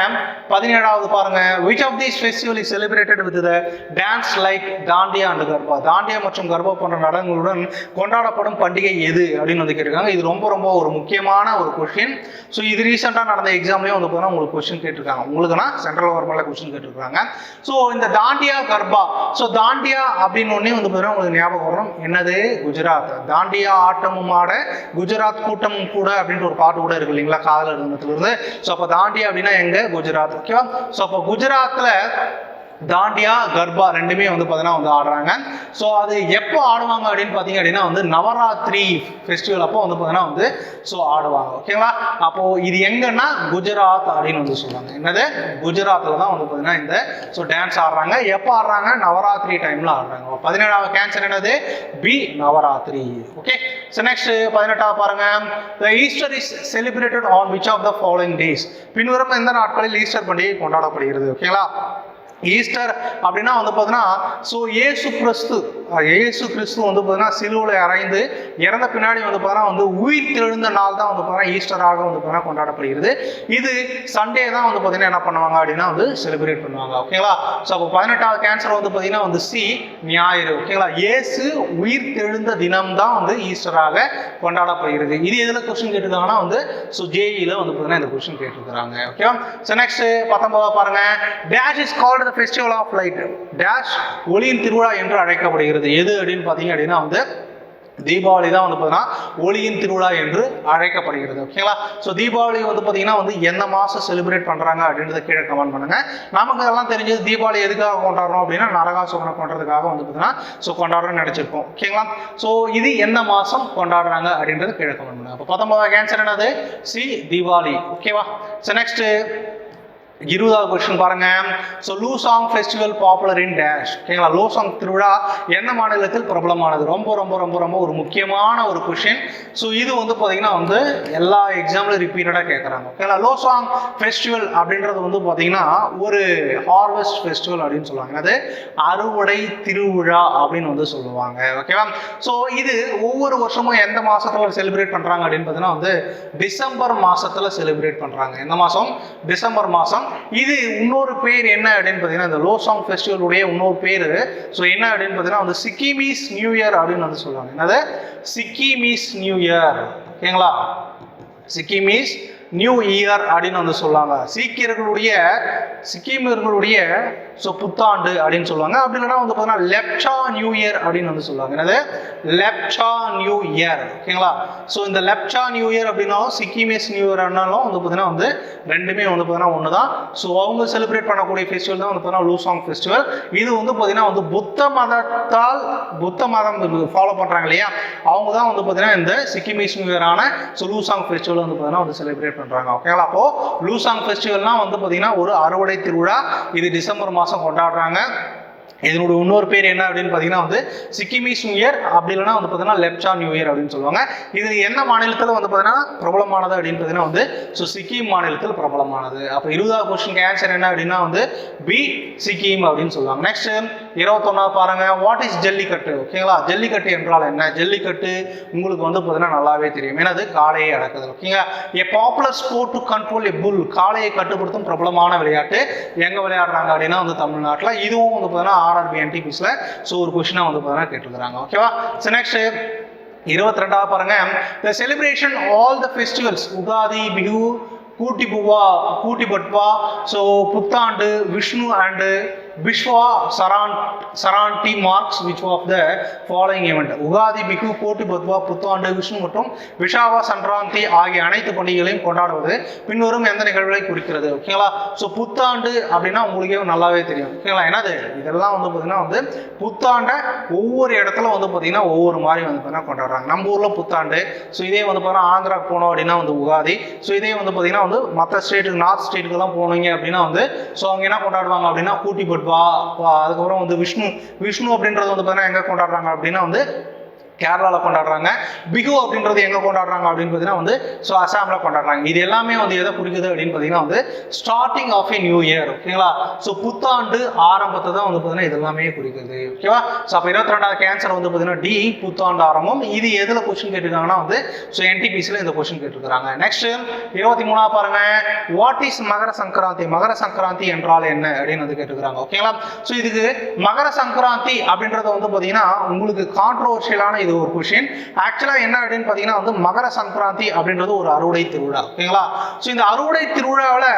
பதினேழாவது பாருங்க. Which of these festival is celebrated with the dance like Dandiya and Garba Dandiya மற்றும் கர்பா போன்ற நடனங்களுடன் கொண்டாடப்படும் பண்டிகை எது? அப்படின்னு வந்து கேட்டிருக்காங்க. இது ரொம்ப ரொம்ப ஒரு முக்கியமான ஒரு கொஷின் ஸோ இது ரீசெண்டாக நடந்த எக்ஸாம்லேயும் வந்து பார்த்தீங்கன்னா உங்களுக்கு கொஸ்டின் கேட்டிருக்காங்க. உங்களுக்குன்னா சென்ட்ரல் கவர்மெண்ட்ல கொஸ்டின் கேட்டிருக்காங்க. ஸோ இந்த தாண்டியா கர்பா ஸோ தாண்டியா அப்படின்னு ஒன்னே வந்து பார்த்தீங்கன்னா உங்களுக்கு ஞாபகம் வரும் என்னது? குஜராத். தாண்டியா ஆட்டமும் ஆட குஜராத் கூட்டமும் கூட அப்படின்ற ஒரு பாட்டு கூட இருக்கு இல்லைங்களா காதலர் இருந்து ஸோ அப்போ தாண்டியா அப்படின்னா எங்க குஜராத் ஓகேவா ஸோ அப்போ குஜராத்ல தாண்டியா கர்பா ரெண்டுமே வந்து பார்த்தீங்கன்னா வந்து ஆடுறாங்க. ஸோ அது எப்போ ஆடுவாங்க அப்படின்னு பார்த்தீங்க அப்படின்னா வந்து நவராத்திரி ஃபெஸ்டிவல் அப்போ வந்து பார்த்தீங்கன்னா வந்து ஸோ ஆடுவாங்க. ஓகேங்களா அப்போ இது எங்கன்னா? குஜராத் அப்படின்னு வந்து சொல்லுவாங்க. என்னது? குஜராத்தில் தான் வந்து பார்த்தீங்கன்னா இந்த ஸோ டான்ஸ் ஆடுறாங்க. எப்போ ஆடுறாங்க? நவராத்திரி டைமில் ஆடுறாங்க. பதினேழாவது கேன்சர் என்னது? B Navratri. Okay so next பதினெட்டாவது பாருங்க. The Easter is celebrated on which of the following days பின்வரும் எந்த நாட்களில் ஈஸ்டர் பண்டிகை கொண்டாடப்படுகிறது? ஓகேங்களா ஈஸ்டர் அப்படின்னா வந்து பார்த்தீங்கன்னா ஸோ ஏசு கிறிஸ்து. இயேசு கிறிஸ்து வந்து பார்த்தீங்கன்னா சிலுவில் அரைந்து இறந்த பின்னாடி வந்து பார்த்தீங்கன்னா வந்து உயிர் தெழுந்த நாள் தான் வந்து பார்த்தீங்கன்னா ஈஸ்டராக வந்து பார்த்தீங்கன்னா கொண்டாடப்படுகிறது. இது சண்டே தான் வந்து பார்த்தீங்கன்னா என்ன பண்ணுவாங்க அப்படின்னா வந்து செலிப்ரேட் பண்ணுவாங்க. ஓகேங்களா ஸோ அப்போ பதினெட்டாவது கேன்சர் வந்து பார்த்தீங்கன்னா வந்து சி ஞாயிறு. ஓகேங்களா இயேசு உயிர் தெழுந்த தினம் தான் வந்து ஈஸ்டராக கொண்டாடப்படுகிறது. இது எதில் கொஸ்டின் கேட்டிருக்காங்கன்னா வந்து ஸோ ஜேஇயில் வந்து பார்த்தீங்கன்னா இந்த கொஸ்டின் கேட்டிருக்கிறாங்க. ஓகேவா ஸோ நெக்ஸ்ட் பத்தொன்பதா பாருங்க. Dash is called the festival of light dash ஒளியின் திருவிழா என்று அழைக்கப்படுகிறது. எது அப்படின்னு பார்த்தீங்க அப்படின்னா வந்து தீபாவளி தான் வந்து பார்த்தீங்கன்னா ஒளியின் திருவிழா என்று அழைக்கப்படுகிறது. ஓகேங்களா ஸோ தீபாவளி வந்து பார்த்தீங்கன்னா வந்து எந்த மாதம் செலிப்ரேட் பண்ணுறாங்க அப்படின்றத கீழே கமெண்ட் பண்ணுங்க. நமக்கு அதெல்லாம் தெரிஞ்சது தீபாவளி எதுக்காக கொண்டாடுறோம் அப்படின்னா நரகாசுரனை கொண்டதுக்காக வந்து பார்த்தீங்கன்னா ஸோ கொண்டாடுறோம்னு நினச்சிருப்போம். ஓகேங்களா ஸோ இது எந்த மாதம் கொண்டாடுறாங்க அப்படின்றது கீழே கமெண்ட் பண்ணுங்க. அப்போ பத்தொன்பதாவது கேன்சர் என்னது? சி தீபாவளி. ஓகேவா ஸோ நெக்ஸ்ட்டு இருபதாவது கொஸ்டின் பாருங்க. So Losoong festival popular in dash ஓகேங்களா லூசாங் திருவிழா எந்த மாநிலத்தில் பிரபலமானது? ரொம்ப ரொம்ப ரொம்ப ரொம்ப ஒரு முக்கியமான ஒரு கொஷின் ஸோ இது வந்து பார்த்தீங்கன்னா வந்து எல்லா எக்ஸாம்லையும் ரிப்பீட்டடாக கேட்குறாங்க ஓகேங்களா லோசாங் ஃபெஸ்டிவல் அப்படின்றது வந்து பார்த்தீங்கன்னா ஒரு ஹார்வெஸ்ட் ஃபெஸ்டிவல் அப்படின்னு சொல்லுவாங்க. அது அறுவடை திருவிழா அப்படின்னு வந்து சொல்லுவாங்க. ஓகேவா ஸோ இது ஒவ்வொரு வருஷமும் எந்த மாதத்தில் செலிப்ரேட் பண்ணுறாங்க அப்படின்னு பார்த்தீங்கன்னா வந்து டிசம்பர் மாதத்தில் செலிப்ரேட் பண்ணுறாங்க எந்த மாதம் டிசம்பர் மாதம் இது இன்னொரு பேர் என்ன அப்படின்னு பார்த்தீங்கன்னா இந்த லோசாங் ஃபெஸ்டிவலுடைய இன்னொரு பேர். ஸோ என்ன அப்படின்னு பார்த்தீங்கன்னா வந்து சிக்கிமீஸ் நியூ இயர் அப்படின்னு வந்து சொல்லுவாங்க. என்னது? சிக்கிமீஸ் நியூ இயர் ஓகேங்களா சிக்கிமீஸ் நியூ இயர் அப்படின்னு வந்து சொல்லுவாங்க சீக்கியர்களுடைய சிக்கிமர்களுடைய ஸோ புத்தாண்டு அப்படின்னு சொல்லுவாங்க. அப்படி இல்லைன்னா வந்து பார்த்தீங்கன்னா லெப்சா நியூ இயர் அப்படின்னு வந்து சொல்லுவாங்க. என்னது? Lepcha new year. ஓகேங்களா? ஸோ இந்த லெப்சா நியூ இயர் அப்படின்னாலும் சிக்கிமேஸ் நியூ இயர் ஆனாலும் வந்து பார்த்தீங்கன்னா வந்து ரெண்டுமே வந்து பார்த்தீங்கன்னா ஒன்று தான் ஸோ அவங்க செலிப்ரேட் பண்ணக்கூடிய ஃபெஸ்டிவல் தான் வந்து பார்த்தீங்கன்னா லூசாங் ஃபெஸ்டிவல் இது வந்து பார்த்தீங்கன்னா வந்து புத்த மதத்தால் புத்த மதம் ஃபாலோ பண்ணுறாங்க இல்லையா? அவங்க தான் வந்து பார்த்தீங்கன்னா இந்த சிக்கிமேஸ் நியூ இயரான ஸோ லூசாங் ஃபெஸ்டிவல் வந்து பார்த்தீங்கன்னா வந்து செலிப்ரேட் பண்ணுறாங்க ஓகேங்களா? அப்போது லூசாங் ஃபெஸ்டிவல்னால் வந்து பார்த்தீங்கன்னா ஒரு அறுவடை திருவிழா. இது டிசம்பர் மாதம் மாதம் கொண்டாடுறாங்க. இதனுடைய இன்னொரு பேர் என்ன அப்படின்னு பார்த்தீங்கன்னா வந்து சிக்கிமீஸ் நியூ இயர் அப்படி இல்லைன்னா வந்து பார்த்தீங்கன்னா லெப்சா நியூ இயர் அப்படின்னு சொல்லுவாங்க. இது என்ன மாநிலத்தில் வந்து பார்த்தீங்கன்னா பிரபலமானது அப்படின்னு பார்த்தீங்கன்னா வந்து ஸோ சிக்கிம் மாநிலத்தில் பிரபலமானது. அப்போ இருபதாவது கொஸ்டின் ஆன்சர் என்ன அப்படின்னா வந்து பி சிக்கிம் அப்படின்னு சொல்லுவாங்க. நெக்ஸ்ட் இருபத்தொன்னா பாருங்க. What is jallikattu? ஓகேங்களா ஜல்லிக்கட்டு என்றால் என்ன? ஜல்லிக்கட்டு உங்களுக்கு வந்து பார்த்தீங்கன்னா நல்லாவே தெரியும். ஏன்னா அது காளையை அடக்குது ஓகேங்களா a popular sport to control a bull காளையை கட்டுப்படுத்தும் பிரபலமான விளையாட்டு எங்கே விளையாடுறாங்க அப்படின்னா வந்து தமிழ்நாட்டில். இதுவும் வந்து பார்த்தீங்கன்னா ஆர்ஆர்பி என்டிபிஸில் ஸோ ஒரு கொஷினாக வந்து பார்த்தீங்கன்னா கேட்டுருக்குறாங்க. ஓகேவா ஸோ நெக்ஸ்ட் இருபத்தி ரெண்டாவது பாருங்க. The celebration all the festivals Ugadi Bihu Gudi பூவா கூட்டி பட்வா ஸோ புத்தாண்டு விஷ்ணு அண்டு பிஷ்வா சரான் சரான்டி marks which of the following event Ugadi Bihu Gudi Padwa புத்தாண்டு விஷ்ணு மற்றும் விஷாவா சங்கராந்தி ஆகிய அனைத்து பண்டிகைகளையும் கொண்டாடுவது பின்வரும் எந்த நிகழ்வுகளை குறிக்கிறது? ஓகேங்களா ஸோ புத்தாண்டு அப்படின்னா உங்களுக்கே நல்லாவே தெரியும். ஓகேங்களா என்னது? இதெல்லாம் வந்து பார்த்தீங்கன்னா வந்து புத்தாண்டை ஒவ்வொரு இடத்துல வந்து பார்த்தீங்கன்னா ஒவ்வொரு மாதிரி வந்து பார்த்தீங்கன்னா கொண்டாடுறாங்க. நம்ம ஊரில் புத்தாண்டு ஸோ இதே வந்து பார்த்தீங்கன்னா ஆந்திரா போனோம் அப்படின்னா வந்து உகாதி ஸோ இதே வந்து பார்த்தீங்கன்னா வந்து மற்ற ஸ்டேட்டுக்கு நார்த் ஸ்டேட்டுக்கெல்லாம் போனீங்க அப்படின்னா வந்து ஸோ அவங்க என்ன கொண்டாடுவாங்க அப்படின்னா கூட்டி வா வா. அதுக்கப்புறம் வந்து விஷ்ணு விஷ்ணு அப்படின்றது வந்து பார்த்தீங்கன்னா எங்கே கொண்டாடுறாங்க அப்படின்னா வந்து கேரளாவில் கொண்டாடுறாங்க. பிகு அப்படின்றது எங்கே கொண்டாடுறாங்க அப்படின்னு பார்த்தீங்கன்னா வந்து ஸோ அசாமில் கொண்டாடுறாங்க. இது எல்லாமே வந்து எதை குறிக்குது அப்படின்னு பார்த்தீங்கன்னா வந்து starting of a new year ஓகேங்களா ஸோ புத்தாண்டு ஆரம்பத்தை தான் வந்து பார்த்தீங்கன்னா இது எல்லாமே குறிக்குது. ஓகேவா ஸோ அப்போ இருபத்தி ரெண்டாவது கேன்சர் வந்து பார்த்தீங்கன்னா டி புத்தாண்டு ஆரம்பம். இது எதில் கொஸ்டின் கேட்டிருக்காங்கன்னா வந்து ஸோ என்டிபிசியில் இந்த கொஸ்டின் கேட்டிருக்கிறாங்க. நெக்ஸ்ட் இருபத்தி மூணாவது பாருங்க. வாட் இஸ் மகர சங்கராந்தி மகர சங்கராந்தி என்றால் என்ன? அப்படின்னு வந்து கேட்டுக்கிறாங்க ஓகேங்களா ஸோ இதுக்கு மகர சங்கராந்தி அப்படின்றத வந்து பார்த்தீங்கன்னா உங்களுக்கு கான்ட்ரவர்ஷியலான இது ஒரு கொஷின் ஆக்சுவலாக என்ன அப்படின்னு பார்த்தீங்கன்னா வந்து மகர சங்கராந்தி அப்படின்றது ஒரு அறுவடை திருவிழா ஓகேங்களா ஸோ இந்த அறுவடை திருவிழாவில்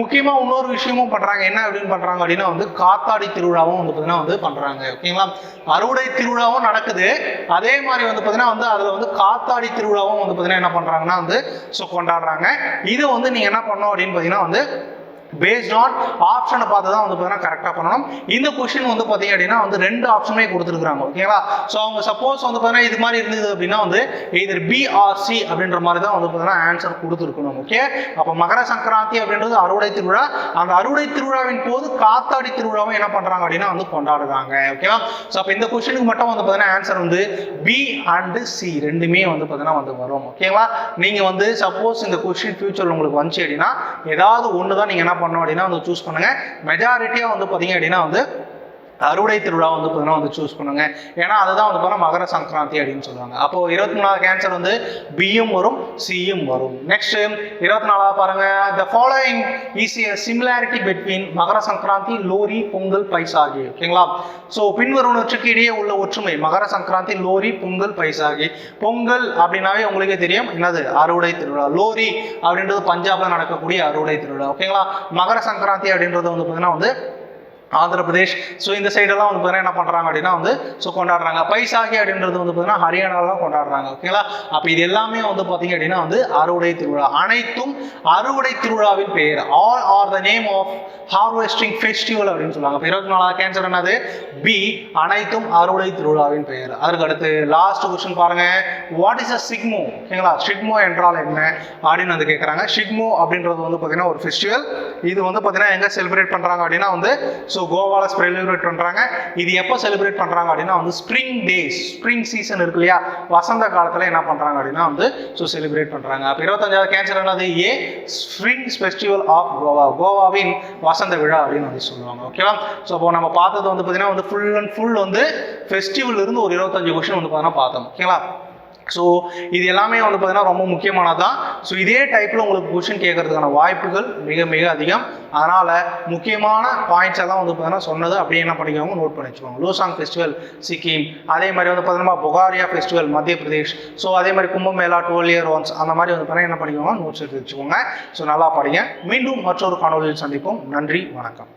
முக்கியமாக இன்னொரு விஷயமும் பண்ணுறாங்க என்ன அப்படின்னு பண்ணுறாங்க அப்படின்னா வந்து காத்தாடி திருவிழாவும் வந்து பார்த்தீங்கன்னா வந்து பண்ணுறாங்க ஓகேங்களா அறுவடை திருவிழாவும் நடக்குது. அதே மாதிரி வந்து பார்த்தீங்கன்னா வந்து அதில் வந்து காத்தாடி திருவிழாவும் வந்து பார்த்தீங்கன்னா என்ன பண்ணுறாங்கன்னா வந்து ஸோ கொண்டாடுறாங்க. இது வந்து நீங்கள் என்ன பண்ணோம் அப்படின்னு பார்த்தீங்கன்னா வந்து பேஸ்ட் ஆன் ஆப்ஷனை பார்த்து தான் வந்து பார்த்தீங்கன்னா கரெக்டாக பண்ணணும். இந்த கொஷின் வந்து பார்த்தீங்க அப்படின்னா வந்து ரெண்டு ஆப்ஷனுமே கொடுத்துருக்காங்க ஓகேங்களா ஸோ அவங்க சப்போஸ் வந்து பார்த்தீங்கன்னா இது மாதிரி இருந்தது அப்படின்னா வந்து இதர் பிஆர்சி அப்படின்ற மாதிரி தான் வந்து பார்த்தீங்கன்னா ஆன்சர் கொடுத்துருக்கணும் ஓகே அப்போ மகர சங்கராந்தி அப்படின்றது அறுவடை திருவிழா. அந்த அறுவடை திருவிழாவின் போது காத்தாடி திருவிழாவும் என்ன பண்ணுறாங்க அப்படின்னா வந்து கொண்டாடுறாங்க ஓகேவா ஸோ அப்போ இந்த கொஷினுக்கு மட்டும் வந்து பார்த்தீங்கன்னா ஆன்சர் வந்து பி அண்டு சி ரெண்டுமே வந்து பார்த்தீங்கன்னா வந்து வரும் ஓகேங்களா நீங்கள் வந்து சப்போஸ் இந்த கொஷின் ஃபியூச்சர் உங்களுக்கு வந்துச்சு அப்படின்னா ஏதாவது ஒன்று தான் நீங்கள் என்ன பண்ணோம் அப்படின்னா வந்து சூஸ் பண்ணுங்க. மெஜாரிட்டியாக வந்து பார்த்தீங்க அப்படின்னா வந்து அறுவடை திருவிழா வந்து பார்த்தீங்கன்னா வந்து சூஸ் பண்ணுங்க. ஏன்னா அதுதான் வந்து பார்த்தீங்கன்னா மகர சங்கராந்தி அப்படின்னு சொல்லுவாங்க. அப்போ இருபத்தி மூணாவது கேன்சர் வந்து பியும் வரும் சியும் வரும். நெக்ஸ்ட் இருபத்தி நாலாவது பாருங்க. The following is a similarity between Makar Sankranti Lohri Pongal Baisakhi ஓகேங்களா ஸோ பின்வருவனற்றுக்கு இடையே உள்ள ஒற்றுமை மகர சங்கராந்தி லோரி பொங்கல் பைசாகி பொங்கல் அப்படின்னாவே உங்களுக்கே தெரியும் என்னது? அறுவடை திருவிழா. லோரி அப்படின்றது பஞ்சாப்ல நடக்கக்கூடிய அறுவடை திருவிழா. ஓகேங்களா மகர சங்கராந்தி அப்படின்றது வந்து பார்த்தீங்கன்னா வந்து ஆந்திர பிரதேஷ். ஸோ இந்த சைடெல்லாம் வந்து பார்த்தீங்கன்னா என்ன பண்ணுறாங்க அப்படின்னா வந்து ஸோ கொண்டாடுறாங்க. பைசாகி அப்படின்றது வந்து பார்த்தீங்கன்னா ஹரியானாலாம் கொண்டாடுறாங்க ஓகேங்களா அப்போ இது எல்லாமே வந்து பார்த்தீங்க அப்படின்னா வந்து அறுவடை திருவிழா. அனைத்தும் அறுவடை திருவிழாவின் பெயர். All are the name of harvesting festival அப்படின்னு சொல்லுவாங்க. இப்போ இருபத்தி நாலாவது கேன்சர் என்னது? பி அனைத்தும் அறுவடை திருவிழாவின் பெயர். அதுக்கு அடுத்து லாஸ்ட் கொஸ்டின் பாருங்க. வாட் இஸ் அ சிக்மோ ஓகேங்களா சிக்மோ என்றால் என்ன அப்படின்னு வந்து கேட்குறாங்க சிக்மோ அப்படின்றது வந்து பார்த்தீங்கன்னா ஒரு ஃபெஸ்டிவல் இது வந்து பார்த்தீங்கன்னா எங்கே செலிப்ரேட் பண்ணுறாங்க அப்படின்னா வந்து ஸோ கோவாவில் செலிப்ரேட் பண்ணுறாங்க இது எப்போ செலிப்ரேட் பண்ணுறாங்க அப்படின்னா வந்து ஸ்ப்ரிங் டேஸ் ஸ்ப்ரிங் சீசன் இருக்கு இல்லையா? வசந்த காலத்தில் என்ன பண்ணுறாங்க அப்படின்னா வந்து ஸோ செலிப்ரேட் பண்ணுறாங்க அப்போ இருபத்தஞ்சாவது கேன்சர் என்னது? A spring festival of Goa கோவாவின் வசந்த விழா அப்படின்னு வந்து சொல்லுவாங்க. ஓகேவா ஸோ அப்போ நம்ம பார்த்தது வந்து பார்த்தீங்கன்னா வந்து ஃபுல் அண்ட் ஃபுல் வந்து ஃபெஸ்டிவல் இருந்து ஒரு இருபத்தஞ்சு கொஷின் வந்து பார்த்தோம். ஓகேங்களா ஸோ இது எல்லாமே வந்து பார்த்தீங்கன்னா ரொம்ப முக்கியமானது தான் ஸோ இதே டைப்பில் உங்களுக்கு கொஷின் கேட்கறதுக்கான வாய்ப்புகள் மிக மிக அதிகம். அதனால் முக்கியமான பாயிண்ட்ஸ் எல்லாம் வந்து பார்த்தீங்கன்னா சொன்னது. அப்படியே என்ன பண்ணிக்கோங்க நோட் பண்ணி வச்சுக்கோங்க. லோசாங் ஃபெஸ்டிவல் சிக்கிம் அதே மாதிரி வந்து பார்த்தீங்கன்னா பொகாரியா ஃபெஸ்டிவல் மத்திய பிரதேஷ். ஸோ அதே மாதிரி கும்பமேளா டுவெல் இயர் ஒன்ஸ் அந்த மாதிரி வந்து பார்த்தீங்கன்னா என்ன பண்ணிக்கோங்க நோட்ஸ் எடுத்து வச்சுக்கோங்க. ஸோ நல்லா படிங்க. மீண்டும் மற்றொரு காணொலியில் சந்திப்போம். நன்றி வணக்கம்.